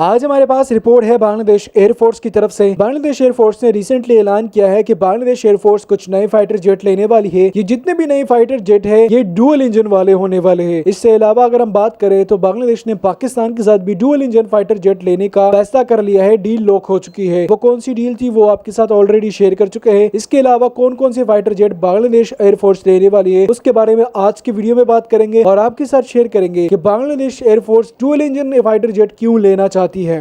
आज हमारे पास रिपोर्ट है बांग्लादेश एयरफोर्स की तरफ़ से। बांग्लादेश एयरफोर्स ने रिसेंटली ऐलान किया है कि बांग्लादेश एयरफोर्स कुछ नए फाइटर जेट लेने वाली है। ये जितने भी नए फाइटर जेट है, ये डुअल इंजन वाले होने वाले हैं। इससे अलावा अगर हम बात करें तो बांग्लादेश ने पाकिस्तान के साथ भी डुअल इंजन फाइटर जेट लेने का फैसला कर लिया है। डील लॉक हो चुकी है। वो कौन सी डील थी, वो आपके साथ ऑलरेडी शेयर कर चुके हैं। इसके अलावा कौन कौन से फाइटर जेट बांग्लादेश एयरफोर्स लेने वाली है, उसके बारे में आज की वीडियो में बात करेंगे और आपके साथ शेयर करेंगे की Bangladesh air force dual engine fighter jet क्यूँ लेना चाहती है।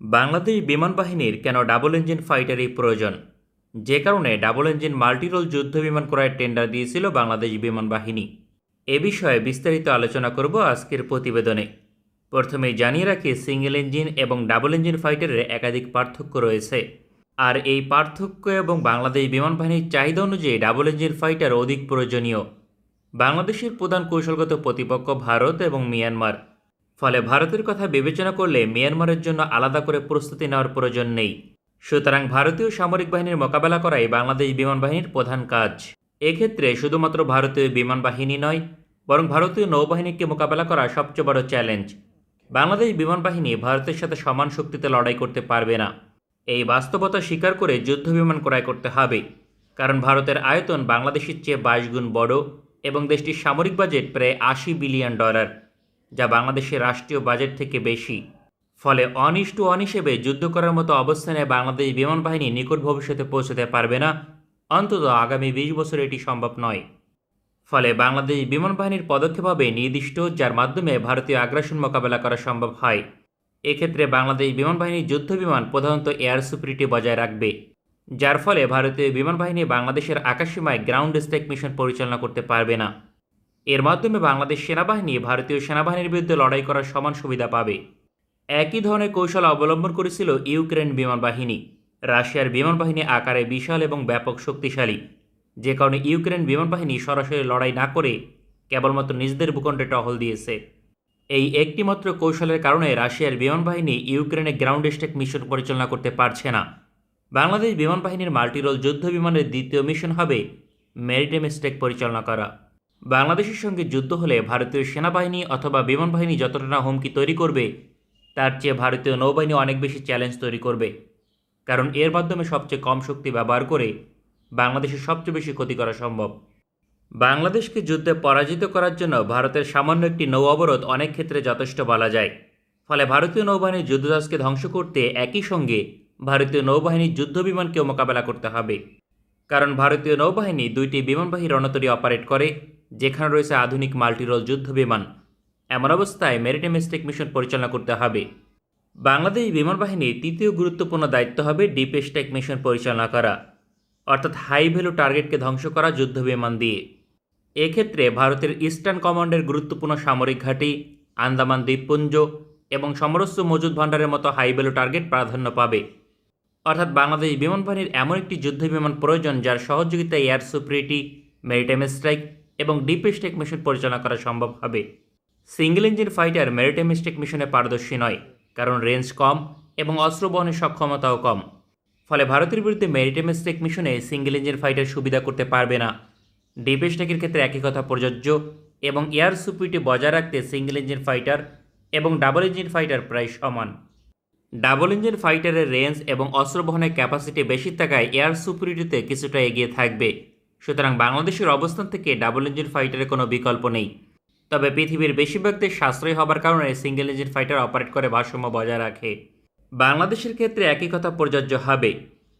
বাংলাদেশ বিমান বাহিনীর কেন ডাবল ইঞ্জিন ফাইটারই প্রয়োজন? যে কারণে ডাবল ইঞ্জিন মাল্টিরোল যুদ্ধ বিমান ক্রয়ের টেন্ডার দিয়েছিল বাংলাদেশ বিমান বাহিনী। এ বিষয়ে বিস্তারিত আলোচনা করব আজকের প্রতিবেদনে। প্রথমেই জানিয়ে রাখি, সিঙ্গেল ইঞ্জিন এবং ডাবল ইঞ্জিন ফাইটারের একাধিক পার্থক্য রয়েছে। আর এই পার্থক্য এবং বাংলাদেশ বিমান বাহিনীর চাহিদা অনুযায়ী ডাবল ইঞ্জিন ফাইটার অধিক প্রয়োজনীয়। বাংলাদেশের প্রধান কৌশলগত প্রতিপক্ষ ভারত এবং মিয়ানমার। ফলে ভারতের কথা বিবেচনা করলে মিয়ানমারের জন্য আলাদা করে প্রস্তুতি নেওয়ার প্রয়োজন নেই। সুতরাং ভারতীয় সামরিক বাহিনীর মোকাবেলা করাই বাংলাদেশ বিমান বাহিনীর প্রধান কাজ। এক্ষেত্রে শুধুমাত্র ভারতীয় বিমান বাহিনী নয়, বরং ভারতীয় নৌবাহিনীকে মোকাবেলা করা সবচেয়ে বড় চ্যালেঞ্জ। বাংলাদেশ বিমান বাহিনী ভারতের সাথে সমান শক্তিতে লড়াই করতে পারবে না। এই বাস্তবতা স্বীকার করে যুদ্ধ বিমান ক্রয় করতে হবে, কারণ ভারতের আয়তন বাংলাদেশের চেয়ে বাইশ গুণ বড় এবং দেশটির সামরিক বাজেট প্রায় আশি বিলিয়ন ডলার, যা বাংলাদেশের রাষ্ট্রীয় বাজেট থেকে বেশি। ফলে অন ইস টু অন হিসেবে যুদ্ধ করার মতো অবস্থানে বাংলাদেশ বিমান বাহিনী নিকট ভবিষ্যতে পৌঁছতে পারবে না, অন্তত আগামী বিশ বছর এটি সম্ভব নয়। ফলে বাংলাদেশ বিমান বাহিনীর পদক্ষেপ হবে নির্দিষ্ট, যার মাধ্যমে ভারতীয় আগ্রাসন মোকাবেলা করা সম্ভব হয়। এক্ষেত্রে বাংলাদেশ বিমান বাহিনীর যুদ্ধ বিমান প্রধানত এয়ার সুপ্রিটি বজায় রাখবে। যার ফলে ভারতীয় বিমান বাহিনী বাংলাদেশের আকাশসীমায় গ্রাউন্ড স্ট্রাইক মিশন পরিচালনা করতে পারবে না। এর মাধ্যমে বাংলাদেশ সেনাবাহিনী ভারতীয় সেনাবাহিনীর বিরুদ্ধে লড়াই করার সমান সুবিধা পাবে। একই ধরনের কৌশল অবলম্বন করেছিল ইউক্রেন বিমান বাহিনী রাশিয়ার বিমান বাহিনী আকারে বিশাল এবং ব্যাপক শক্তিশালী। যে কারণে ইউক্রেন বিমান বাহিনী সরাসরি লড়াই না করে কেবলমাত্র নিজেদের ভূখণ্ডে টহল দিয়েছে। এই একটিমাত্র কৌশলের কারণে রাশিয়ার বিমান বাহিনী ইউক্রেনে গ্রাউন্ড স্ট্রাইক মিশন পরিচালনা করতে পারছে না। বাংলাদেশ বিমান বাহিনীর মাল্টিরোল যুদ্ধ বিমানের দ্বিতীয় মিশন হবে মেরিটাইম স্ট্রাইক পরিচালনা করা। বাংলাদেশের সঙ্গে যুদ্ধ হলে ভারতীয় সেনাবাহিনী অথবা বিমান বাহিনী যতটা না হুমকি তৈরি করবে, তার চেয়ে ভারতীয় নৌবাহিনী অনেক বেশি চ্যালেঞ্জ তৈরি করবে। কারণ এর মাধ্যমে সবচেয়ে কম শক্তি ব্যবহার করে বাংলাদেশের সবচেয়ে বেশি ক্ষতি করা সম্ভব। বাংলাদেশকে যুদ্ধে পরাজিত করার জন্য ভারতের সামান্য একটি নৌ অবরোধ অনেক ক্ষেত্রে যথেষ্ট বলা যায়। ফলে ভারতীয় নৌবাহিনীর যুদ্ধজাহাজকে ধ্বংস করতে একই সঙ্গে ভারতীয় নৌবাহিনীর যুদ্ধ বিমানকেও মোকাবেলা করতে হবে। কারণ ভারতীয় নৌবাহিনী দুইটি বিমানবাহী রণতরী অপারেট করে, যেখানে রয়েছে আধুনিক মাল্টিরোল যুদ্ধ বিমান। এমন অবস্থায় মেরিটাইম স্টেক মিশন পরিচালনা করতে হবে। বাংলাদেশ বিমান বাহিনীর তৃতীয় গুরুত্বপূর্ণ দায়িত্ব হবে ডিপেস্টেক মিশন পরিচালনা করা, অর্থাৎ হাই ভ্যালু টার্গেটকে ধ্বংস করা যুদ্ধ বিমান দিয়ে। এক্ষেত্রে ভারতের ইস্টার্ন কমান্ডের গুরুত্বপূর্ণ সামরিক ঘাঁটি, আন্দামান দ্বীপপুঞ্জ এবং সমরস্য মজুদ ভাণ্ডারের মতো হাই ভ্যালু টার্গেট প্রাধান্য পাবে। অর্থাৎ বাংলাদেশ বিমান বাহিনীর এমন একটি যুদ্ধ বিমান প্রয়োজন যার সহযোগিতায় এয়ার সুপ্রিটি, মেরিটাইম স্ট্রাইক এবং ডিপ স্টেক মিশন পরিচালনা করা সম্ভব হবে। Single engine fighter maritime strike মিশনে পারদর্শী নয়, কারণ রেঞ্জ কম এবং অস্ত্র বহনের সক্ষমতাও কম। ফলে ভারতের বিরুদ্ধে মেরিটাইম স্টেক মিশনে সিঙ্গেল ইঞ্জিন ফাইটার সুবিধা করতে পারবে না। ডিপ স্টেকের ক্ষেত্রে একই কথা প্রযোজ্য এবং এয়ার সুপ্রিটি বজায় রাখতে সিঙ্গেল ইঞ্জিন ফাইটার এবং ডাবল ইঞ্জিন ফাইটার প্রায় সমান। ডাবল ইঞ্জিন ফাইটারের রেঞ্জ এবং অস্ত্র বহনের ক্যাপাসিটি বেশি থাকায় এয়ার সুপ্রিটিতে কিছুটা এগিয়ে থাকবে। সুতরাং বাংলাদেশের অবস্থান থেকে ডাবল ইঞ্জিন ফাইটারের কোনো বিকল্প নেই। তবে পৃথিবীর বেশিরভাগ দেশ সাশ্রয়ী হবার কারণে সিঙ্গেল ইঞ্জিন ফাইটার অপারেট করে ভারসাম্য বজায় রাখে। বাংলাদেশের ক্ষেত্রে একই কথা প্রযোজ্য হবে।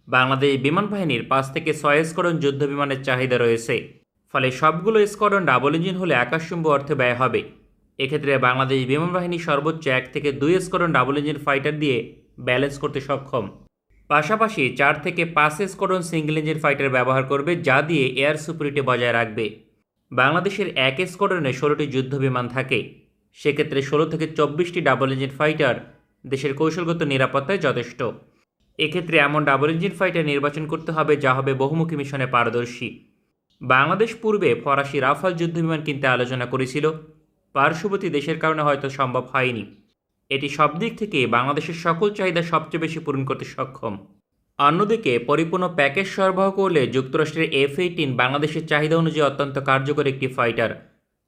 বাংলাদেশ বিমান বাহিনীর পাঁচ থেকে ছয় স্কোয়াড্রন যুদ্ধ বিমানের চাহিদা রয়েছে। ফলে সবগুলো স্কোয়াড্রন ডাবল ইঞ্জিন হলে আকাশচুম্ব অর্থে ব্যয় হবে। এক্ষেত্রে বাংলাদেশ বিমান বাহিনী সর্বোচ্চ এক থেকে দুই স্কোয়াড্রন ডাবল ইঞ্জিন ফাইটার দিয়ে ব্যালেন্স করতে সক্ষম। পাশাপাশি চার থেকে পাঁচ স্কোয়াড্রন সিঙ্গেল ইঞ্জিন ফাইটার ব্যবহার করবে, যা দিয়ে এয়ার সুপ্রিটি বজায় রাখবে। বাংলাদেশের এক স্কোয়াড্রনে ষোলোটি যুদ্ধ বিমান থাকে। সেক্ষেত্রে ষোলো থেকে চব্বিশটি ডাবল ইঞ্জিন ফাইটার দেশের কৌশলগত নিরাপত্তায় যথেষ্ট। এক্ষেত্রে এমন ডাবল ইঞ্জিন ফাইটার নির্বাচন করতে হবে, যা হবে বহুমুখী মিশনে পারদর্শী। বাংলাদেশ পূর্বে ফরাসি রাফাল যুদ্ধ বিমান কিনতে আলোচনা করেছিল। পার্শ্ববর্তী দেশের কারণে হয়তো সম্ভব হয়নি। এটি সব দিক থেকে বাংলাদেশের সকল চাহিদা সবচেয়ে বেশি পূরণ করতে সক্ষম। অন্যদিকে, পরিপূর্ণ প্যাকেজ সরবরাহ করলে যুক্তরাষ্ট্রের এফ এইটিন বাংলাদেশের চাহিদা অনুযায়ী অত্যন্ত কার্যকর একটি ফাইটার।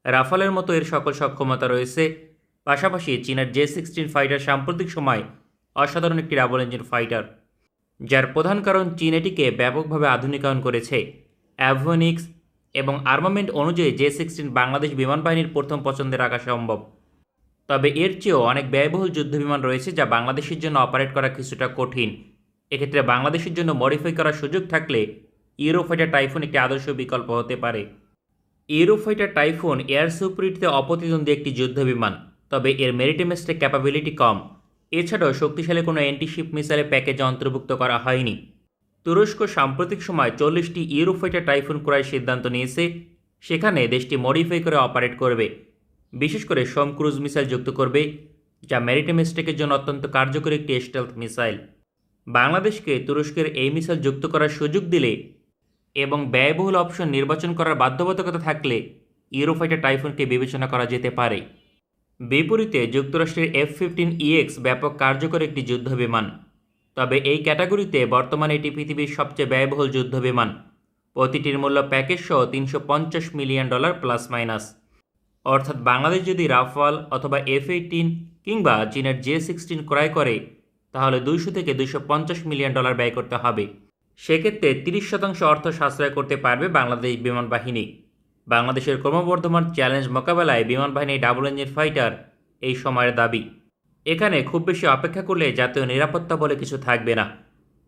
রাফালের মতো এর সকল সক্ষমতা রয়েছে। পাশাপাশি চীনের জে সিক্সটিন ফাইটার সাম্প্রতিক সময় অসাধারণ একটি ডাবল ইঞ্জিন ফাইটার, যার প্রধান কারণ চীন এটিকে ব্যাপকভাবে আধুনিকায়ন করেছে। অ্যাভোনিক্স এবং আর্মামেন্ট অনুযায়ী জে সিক্সটিন বাংলাদেশ বিমান বাহিনীর প্রথম পছন্দে রাখা সম্ভব। তবে এর চেয়েও অনেক ব্যয়বহুল যুদ্ধবিমান রয়েছে যা বাংলাদেশের জন্য অপারেট করা কিছুটা কঠিন। এক্ষেত্রে বাংলাদেশের জন্য মডিফাই করার সুযোগ থাকলে ইউরোফাইটার টাইফুন একটি আদর্শ বিকল্প হতে পারে। ইউরোফাইটার টাইফুন এয়ার সুপ্রিটিতে অপ্রতিদ্বন্দ্বী একটি যুদ্ধবিমান তবে এর মেরিটেমেস্টেক ক্যাপাবিলিটি কম। এছাড়াও শক্তিশালী কোনো অ্যান্টিশিপ মিসাইলের প্যাকেজে অন্তর্ভুক্ত করা হয়নি। তুরস্ক সাম্প্রতিক সময় চল্লিশটি ইউরোফাইটার টাইফুন ক্রয়ের সিদ্ধান্ত নিয়েছে। সেখানে দেশটি মডিফাই করে অপারেট করবে। বিশেষ করে সোম ক্রুজ মিসাইল যুক্ত করবে, যা ম্যারিটেমেস্টেকের জন্য অত্যন্ত কার্যকরী একটি স্টেলথ মিসাইল। বাংলাদেশকে তুরস্কের এই মিসাইল যুক্ত করার সুযোগ দিলে এবং ব্যয়বহুল অপশন নির্বাচন করার বাধ্যবাধকতা থাকলে ইউরোফাইটার টাইফুনকে বিবেচনা করা যেতে পারে। বিপরীতে যুক্তরাষ্ট্রের এফ ফিফটিন ইএক্স ব্যাপক কার্যকর একটি যুদ্ধবিমান তবে এই ক্যাটাগরিতে বর্তমানে এটি পৃথিবীর সবচেয়ে ব্যয়বহুল যুদ্ধবিমান। প্রতিটির মূল্য প্যাকেজ সহ তিনশো পঞ্চাশ মিলিয়ন ডলার প্লাস মাইনাস। অর্থাৎ বাংলাদেশ যদি রাফাল অথবা এফ এইটিন কিংবা চীনের জে সিক্সটিন ক্রয় করে, তাহলে দুইশো থেকে দুইশো পঞ্চাশ মিলিয়ন ডলার ব্যয় করতে হবে। সেক্ষেত্রে তিরিশ শতাংশ অর্থ সাশ্রয় করতে পারবে বাংলাদেশ বিমান বাহিনী। বাংলাদেশের ক্রমবর্ধমান চ্যালেঞ্জ মোকাবেলায় বিমান বাহিনী ডাবল ইঞ্জিন ফাইটার এই সময়ের দাবি। এখানে খুব বেশি অপেক্ষা করলে জাতীয় নিরাপত্তা বলে কিছু থাকবে না।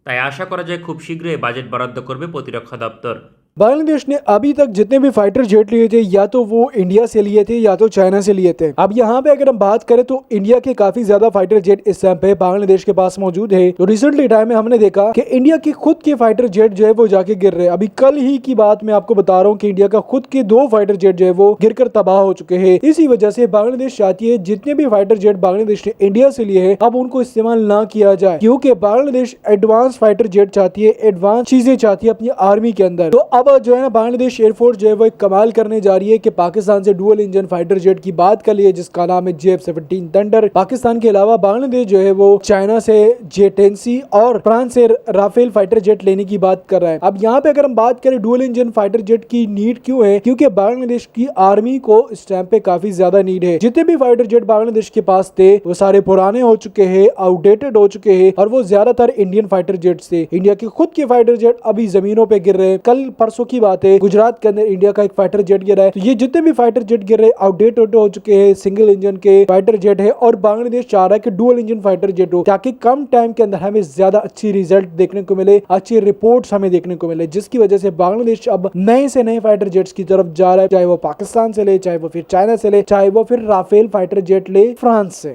তাই আশা করা যায় খুব শীঘ্রই বাজেট বরাদ্দ করবে প্রতিরক্ষা দপ্তর। बांग्लादेश ने अभी तक जितने भी फाइटर जेट लिए थे, या तो वो इंडिया से लिए थे, या तो चाइना से लिए थे। अब यहाँ पे अगर हम बात करें तो इंडिया के काफ़ी ज़्यादा फाइटर जेट इस टाइम पे बांग्लादेश के पास मौजूद है। तो रिसेंटली टाइम में हमने देखा कि इंडिया के खुद के फाइटर जेट जो है, वो जाके गिर रहे अभी कल ही की बात मैं आपको बता रहा हूँ की इंडिया का खुद के दो फाइटर जेट जो है, वो गिरकर तबाह हो चुके हैं। इसी वजह से बांग्लादेश चाहती है, जितने भी फाइटर जेट बांग्लादेश ने इंडिया से लिए है, अब उनको इस्तेमाल न किया जाए। क्योंकि बांग्लादेश एडवांस फाइटर जेट चाहती है एडवांस चीज़ें चाहती है अपनी आर्मी के अंदर। तो अब जो है ना, बांग्लादेश एयरफोर्स जो है, वो एक कमाल करने जा रही है कि पाकिस्तान से डुअल इंजन फाइटर जेट की बात कर लिए जिसका नाम है J F seventeen Thunder Pakistan के अलावा बांग्लादेश जो है, वो चाइना से जे टेन सी और फ्रांस से राफेल फाइटर जेट लेने की बात कर रहा है। अब यहाँ पे अगर हम बात करें डुअल इंजन फाइटर जेट की नीड क्यों है? क्योंकि बांग्लादेश की आर्मी को इस टाइम पे काफ़ी ज़्यादा नीड है। जितने भी फाइटर जेट बांग्लादेश के पास थे, वो सारे पुराने हो चुके हैं आउटडेटेड हो चुके हैं, और वो ज़्यादातर इंडियन फाइटर जेट थे। इंडिया के खुद के फाइटर जेट अभी जमीनों पे गिर रहे हैं। कल परसों की बात है, गुजरात के अंदर इंडिया का एक फाइटर जेट गिरा है। तो ये जितने भी फाइटर जेट गिर रहे आउटडेटेड हो चुके हैं सिंगल इंजन के फाइटर जेट है और बांग्लादेश चाह रहा है कि डुअल इंजन फाइटर जेट हो, ताकि कम टाइम के अंदर हमें ज़्यादा अच्छी रिज़ल्ट देखने को मिले, अच्छी रिपोर्ट हमें देखने को मिले, जिसकी वजह से बांग्लादेश अब नए से नए फाइटर जेट्स की तरफ़ जा रहा है, चाहे वो पाकिस्तान से ले, चाहे वो फिर चाइना से ले, चाहे वो फिर राफेल फाइटर जेट ले, फ्रांस से।